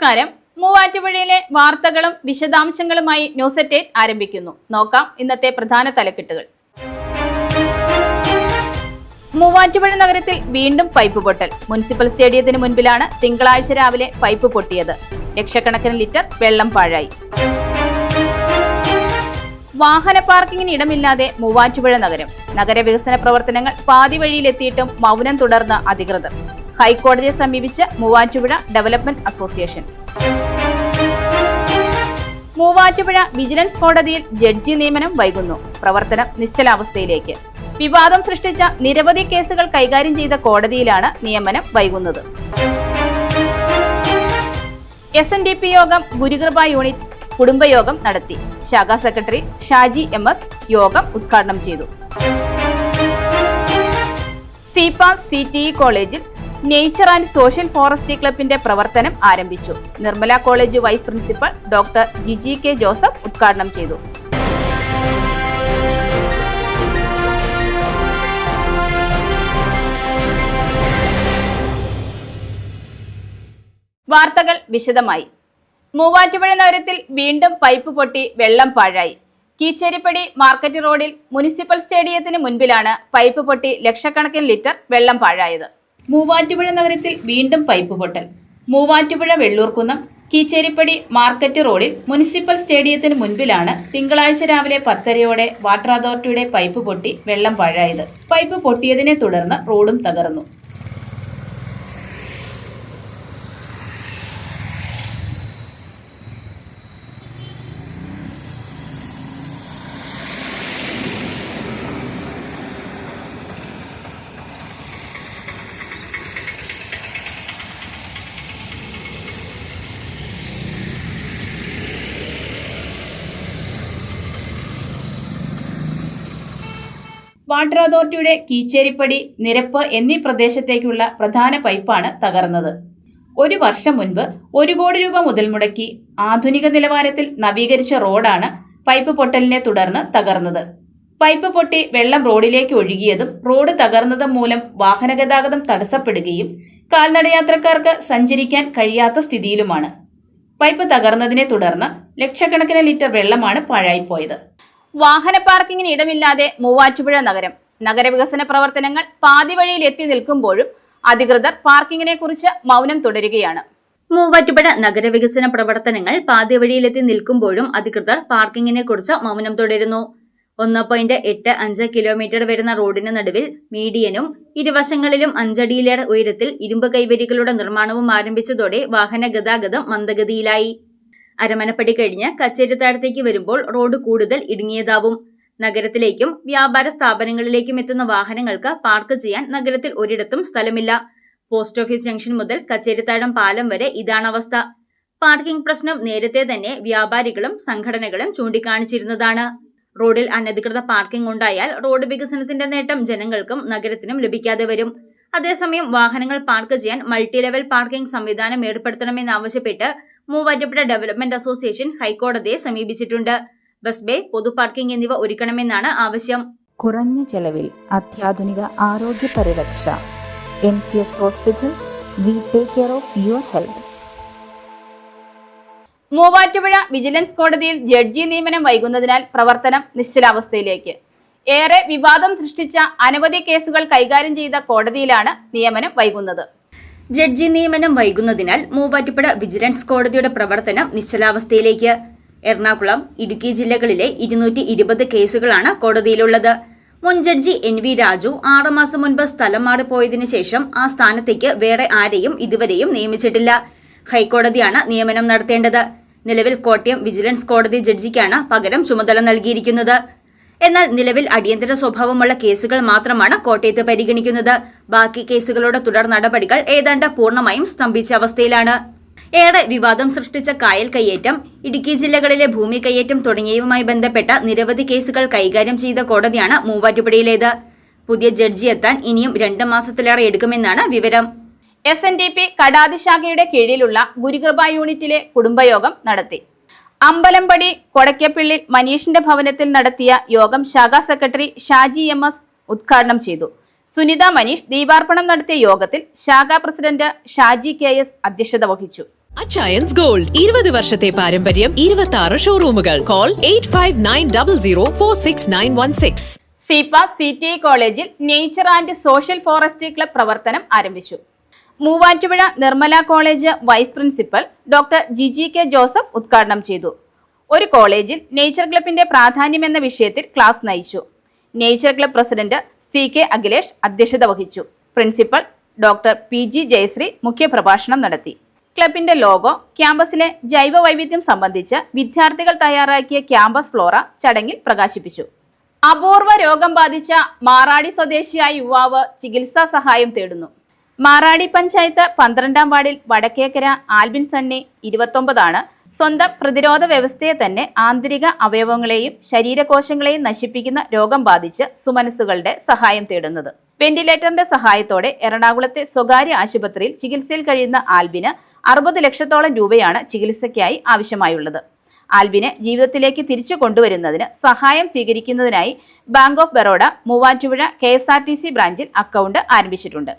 നമസ്കാരം. മൂവാറ്റുപുഴയിലെ വാർത്തകളും വിശദാംശങ്ങളുമായി ന്യൂസ് എറ്റേറ്റ് ആരംഭിക്കുന്നു. നോക്കാം ഇന്നത്തെ പ്രധാന തലക്കെട്ടുകൾ. മൂവാറ്റുപുഴ നഗരത്തിൽ വീണ്ടും പൈപ്പ് പൊട്ടൽ. മുനിസിപ്പൽ സ്റ്റേഡിയത്തിന് മുൻപിലാണ് തിങ്കളാഴ്ച രാവിലെ പൈപ്പ് പൊട്ടിയത്. ലക്ഷക്കണക്കിന് ലിറ്റർ വെള്ളം പാഴായി. വാഹന പാർക്കിങ്ങിന് ഇടമില്ലാതെ മൂവാറ്റുപുഴ നഗരം. നഗരവികസന പ്രവർത്തനങ്ങൾ പാതിവഴിയിലെത്തിയിട്ടും മൗനം തുടർന്ന് അധികൃതർ. ഹൈക്കോടതിയെ സമീപിച്ച് Muvattupuzha development association. Muvattupuzha vigilance കോടതിയിൽ ജഡ്ജി നിയമനം വൈകുന്നു. പ്രവർത്തനം നിശ്ചലാവസ്ഥയിലേക്ക്. വിവാദം സൃഷ്ടിച്ച നിരവധി കേസുകൾ കൈകാര്യം ചെയ്ത കോടതിയിലാണ് നിയമനം വൈകുന്നത്. എസ് എൻ ഡി പി യോഗം ഗുരുകൃപ യൂണിറ്റ് കുടുംബയോഗം നടത്തി. ശാഖാ സെക്രട്ടറി ഷാജി എം എസ് യോഗം ഉദ്ഘാടനം ചെയ്തു. സിപാസ് സി ടി ഇ കോളേജിൽ നേച്ചർ ആൻഡ് സോഷ്യൽ ഫോറസ്ട്രി ക്ലബിന്റെ പ്രവർത്തനം ആരംഭിച്ചു. Nirmala college vice principal doctor Jiji K Joseph ഉദ്ഘാടനം ചെയ്തു. വാർത്തകൾ വിശദമായി. മൂവാറ്റുപുഴ നഗരത്തിൽ വീണ്ടും പൈപ്പ് പൊട്ടി വെള്ളം പാഴായി. കീച്ചേരിപ്പടി മാർക്കറ്റ് റോഡിൽ മുനിസിപ്പൽ സ്റ്റേഡിയത്തിന് മുൻപിലാണ് പൈപ്പ് പൊട്ടി ലക്ഷക്കണക്കിന് ലിറ്റർ വെള്ളം പാഴായത്. മൂവാറ്റുപുഴ നഗരത്തിൽ വീണ്ടും പൈപ്പ് പൊട്ടൽ. മൂവാറ്റുപുഴ വെള്ളൂർക്കുന്നം കീച്ചേരിപ്പടി മാർക്കറ്റ് റോഡിൽ മുനിസിപ്പൽ സ്റ്റേഡിയത്തിന് മുൻപിലാണ് തിങ്കളാഴ്ച രാവിലെ പത്തരയോടെ വാട്ടർ അതോറിറ്റിയുടെ പൈപ്പ് പൊട്ടി വെള്ളം പാഴായത് പൈപ്പ് പൊട്ടിയതിനെ തുടർന്ന് റോഡും തകർന്നു. വാട്ടർ അതോറിറ്റിയുടെ കീച്ചേരിപ്പടി നിരപ്പ് എന്നീ പ്രദേശത്തേക്കുള്ള പ്രധാന പൈപ്പാണ് തകർന്നത്. ഒരു വർഷം മുൻപ് ഒരു കോടി രൂപ മുതൽ മുടക്കി ആധുനിക നിലവാരത്തിൽ നവീകരിച്ച റോഡാണ് പൈപ്പ് പൊട്ടലിനെ തുടർന്ന് തകർന്നത്. പൈപ്പ് പൊട്ടി വെള്ളം റോഡിലേക്ക് ഒഴുകിയതും റോഡ് തകർന്നതും മൂലം വാഹനഗതാഗതം തടസ്സപ്പെടുകയും കാൽനടയാത്രക്കാർക്ക് സഞ്ചരിക്കാൻ കഴിയാത്ത സ്ഥിതിയിലുമാണ്. പൈപ്പ് തകർന്നതിനെ തുടർന്ന് ലക്ഷക്കണക്കിന് ലിറ്റർ വെള്ളമാണ് പാഴായിപ്പോയത്. വാഹന പാർക്കിങ്ങിന് ഇടമില്ലാതെ മൂവാറ്റുപുഴ നഗരം. നഗരവികസന പ്രവർത്തനങ്ങൾ പാതിവഴിയിൽ എത്തി നിൽക്കുമ്പോഴും അധികൃതർ പാർക്കിങ്ങിനെ കുറിച്ച് മൗനം തുടരുകയാണ്. മൂവാറ്റുപുഴ നഗരവികസന പ്രവർത്തനങ്ങൾ പാതിവഴിയിലെത്തി നിൽക്കുമ്പോഴും അധികൃതർ പാർക്കിങ്ങിനെ കുറിച്ച് മൗനം തുടരുന്നു. ഒന്ന് പോയിന്റ് എട്ട് അഞ്ച് കിലോമീറ്റർ വരുന്ന റോഡിന് നടുവിൽ മീഡിയനും ഇരുവശങ്ങളിലും അഞ്ചടിയിലേറെ ഉയരത്തിൽ ഇരുമ്പ് കൈവരികളുടെ നിർമ്മാണവും ആരംഭിച്ചതോടെ വാഹന ഗതാഗതം മന്ദഗതിയിലായി. അരമനപ്പടി കഴിഞ്ഞ് കച്ചേരിത്താഴത്തേക്ക് വരുമ്പോൾ റോഡ് കൂടുതൽ ഇടുങ്ങിയതാവും. നഗരത്തിലേക്കും വ്യാപാര സ്ഥാപനങ്ങളിലേക്കും എത്തുന്ന വാഹനങ്ങൾക്ക് പാർക്ക് ചെയ്യാൻ നഗരത്തിൽ ഒരിടത്തും സ്ഥലമില്ല. പോസ്റ്റ് ഓഫീസ് ജംഗ്ഷൻ മുതൽ കച്ചേരിത്താഴം പാലം വരെ ഇതാണ് അവസ്ഥ. പാർക്കിംഗ് പ്രശ്നം നേരത്തെ തന്നെ വ്യാപാരികളും സംഘടനകളും ചൂണ്ടിക്കാണിച്ചിരുന്നതാണ്. റോഡിൽ അനധികൃത പാർക്കിംഗ് ഉണ്ടായാൽ റോഡ് വികസനത്തിന്റെ നേട്ടം ജനങ്ങൾക്കും നഗരത്തിനും ലഭിക്കാതെ വരും. അതേസമയം വാഹനങ്ങൾ പാർക്ക് ചെയ്യാൻ മൾട്ടി ലെവൽ പാർക്കിംഗ് സംവിധാനം ഏർപ്പെടുത്തണമെന്നാവശ്യപ്പെട്ട് മൂവാറ്റുപുഴ ഡെവലപ്മെന്റ് അസോസിയേഷൻ ഹൈക്കോടതിയെ സമീപിച്ചിട്ടുണ്ട്. ബസ് ബേ പൊതു പാർക്കിംഗ് എന്നിവ ഒരുക്കണമെന്നാണ് ആവശ്യം. കുറഞ്ഞ ചെലവിൽ അത്യാധുനിക ആരോഗ്യ പരിരക്ഷ. M C S hospital we take care of your health Muvattupuzha vigilance കോടതിയിൽ ജഡ്ജി നിയമനം വൈകുന്നതിനാൽ പ്രവർത്തനം നിശ്ചലാവസ്ഥയിലേക്ക്. ഏറെ വിവാദം സൃഷ്ടിച്ച അനവധി കേസുകൾ കൈകാര്യം ചെയ്ത കോടതിയിലാണ് നിയമനം വൈകുന്നത്. ജഡ്ജി നിയമനം വൈകുന്നതിനാൽ മൂവാറ്റുപുഴ വിജിലൻസ് കോടതിയുടെ പ്രവർത്തനം നിശ്ചലാവസ്ഥയിലേക്ക്. എറണാകുളം ഇടുക്കി ജില്ലകളിലെ ഇരുന്നൂറ്റി ഇരുപത് കേസുകളാണ് കോടതിയിലുള്ളത്. മുൻ ജഡ്ജി എൻ വി രാജു ആറുമാസം മുൻപ് സ്ഥലം മാറിപ്പോയതിനു ശേഷം ആ സ്ഥാനത്തേക്ക് വേറെ ആരെയും ഇതുവരെയും നിയമിച്ചിട്ടില്ല. ഹൈക്കോടതിയാണ് നിയമനം നടത്തേണ്ടത്. നിലവിൽ കോട്ടയം വിജിലൻസ് കോടതി ജഡ്ജിക്കാണ് പകരം ചുമതല നൽകിയിരിക്കുന്നത്. എന്നാൽ നിലവിൽ അടിയന്തര സ്വഭാവമുള്ള കേസുകൾ മാത്രമാണ് കോട്ടയത്ത് പരിഗണിക്കുന്നത്. ബാക്കി കേസുകളുടെ തുടർ നടപടികൾ ഏതാണ്ട് പൂർണമായും സ്തംഭിച്ച അവസ്ഥയിലാണ്. ഏറെ വിവാദം സൃഷ്ടിച്ച കായൽ കയ്യേറ്റം ഇടുക്കി ജില്ലകളിലെ ഭൂമി കയ്യേറ്റം തുടങ്ങിയവയുമായി ബന്ധപ്പെട്ട നിരവധി കേസുകൾ കൈകാര്യം ചെയ്ത കോടതിയാണ് മൂവാറ്റുപുഴയിലേത്. പുതിയ ജഡ്ജി എത്താൻ ഇനിയും രണ്ട് മാസത്തിലേറെ എടുക്കുമെന്നാണ് വിവരം. എസ് എൻ ഡി പി കടാതിശാഖയുടെ കീഴിലുള്ള ഗുരുകൃപ യൂണിറ്റിലെ കുടുംബയോഗം നടത്തി. അമ്പലമ്പടി കൊടക്കപ്പിള്ളിൽ മനീഷിന്റെ ഭവനത്തിൽ നടത്തിയ യോഗം ശാഖാ സെക്രട്ടറി ഷാജി എം എസ് ഉദ്ഘാടനം ചെയ്തു. സുനിത മനീഷ് ദീപാർപ്പണം നടത്തിയ യോഗത്തിൽ ശാഖാ പ്രസിഡന്റ് ഷാജി കെ എസ് അധ്യക്ഷത വഹിച്ചു. അച്ചയൻസ് ഗോൾഡ് ഇരുപത് വർഷത്തെ പാരമ്പര്യം ഇരുപത്തി ആറ് ഷോറൂമുകൾ call eight five nine double zero four six nine one six സിപ C T കോളേജിൽ nature and social forestry club പ്രവർത്തനം ആരംഭിച്ചു. Muvattupuzha Nirmala college vice principal doctor Jiji K Joseph ഉദ്ഘാടനം ചെയ്തു. ഒരു കോളേജിൽ നേച്ചർ ക്ലബിന്റെ പ്രാധാന്യം എന്ന വിഷയത്തിൽ ക്ലാസ് നയിച്ചു. Nature club president C K Akhilesh അധ്യക്ഷത വഹിച്ചു. Principal doctor P G Jayasree മുഖ്യപ്രഭാഷണം നടത്തി. ക്ലബിന്റെ ലോഗോ ക്യാമ്പസിലെ ജൈവ വൈവിധ്യം സംബന്ധിച്ച് വിദ്യാർത്ഥികൾ തയ്യാറാക്കിയ ക്യാമ്പസ് ഫ്ലോറ ചടങ്ങിൽ പ്രകാശിപ്പിച്ചു. അപൂർവ രോഗം ബാധിച്ച മാറാടി സ്വദേശിയായ യുവാവ് ചികിത്സാ സഹായം തേടുന്നു. മാറാടി പഞ്ചായത്ത് പന്ത്രണ്ടാം വാർഡിൽ വടക്കേക്കര ആൽബിൻ സണ്ണി ഇരുപത്തൊമ്പതാണ്. സ്വന്തം പ്രതിരോധ വ്യവസ്ഥയെ തന്നെ ആന്തരിക അവയവങ്ങളെയും ശരീരകോശങ്ങളെയും നശിപ്പിക്കുന്ന രോഗം ബാധിച്ച് സുമനസ്സുകളുടെ സഹായം തേടുന്നത്. വെന്റിലേറ്ററിന്റെ സഹായത്തോടെ എറണാകുളത്തെ സ്വകാര്യ ആശുപത്രിയിൽ ചികിത്സയിൽ കഴിയുന്ന ആൽബിന് അറുപത് ലക്ഷത്തോളം രൂപയാണ് ചികിത്സയ്ക്കായി ആവശ്യമായുള്ളത്. ആൽബിനെ ജീവിതത്തിലേക്ക് തിരിച്ചു കൊണ്ടുവരുന്നതിന് സഹായം സ്വീകരിക്കുന്നതിനായി bank of Baroda Muvattupuzha K ബ്രാഞ്ചിൽ അക്കൗണ്ട് ആരംഭിച്ചിട്ടുണ്ട്.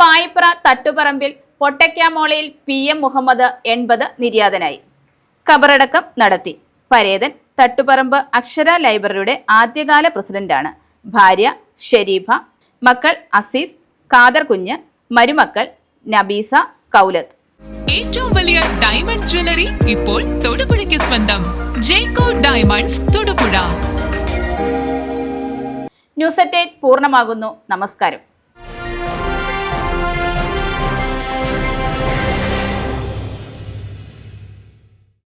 പായിപ്ര തട്ടുപറമ്പിൽ പൊട്ടയ്ക്കാമോളയിൽ പി എം മുഹമ്മദ് എൺപത് നിര്യാതനായി. കബറടക്കം നടത്തി. പരേതൻ തട്ടുപറമ്പ് അക്ഷര ലൈബ്രറിയുടെ ആദ്യകാല പ്രസിഡന്റാണ്. ഭാര്യ ഷെരീഫ മക്കൾ അസീസ് ഖാദർ കുഞ്ഞ് മരുമക്കൾ നബീസ കൗലത്ത്. ഏറ്റവും വലിയ ഡയമണ്ട് ജ്വല്ലറി ഇപ്പോൾ തൊടുപുഴയ്ക്ക് സ്വന്തം. ജേക്കോ diamonds Thodupuzha. News at eight പൂർണമാകുന്നു. നമസ്കാരം.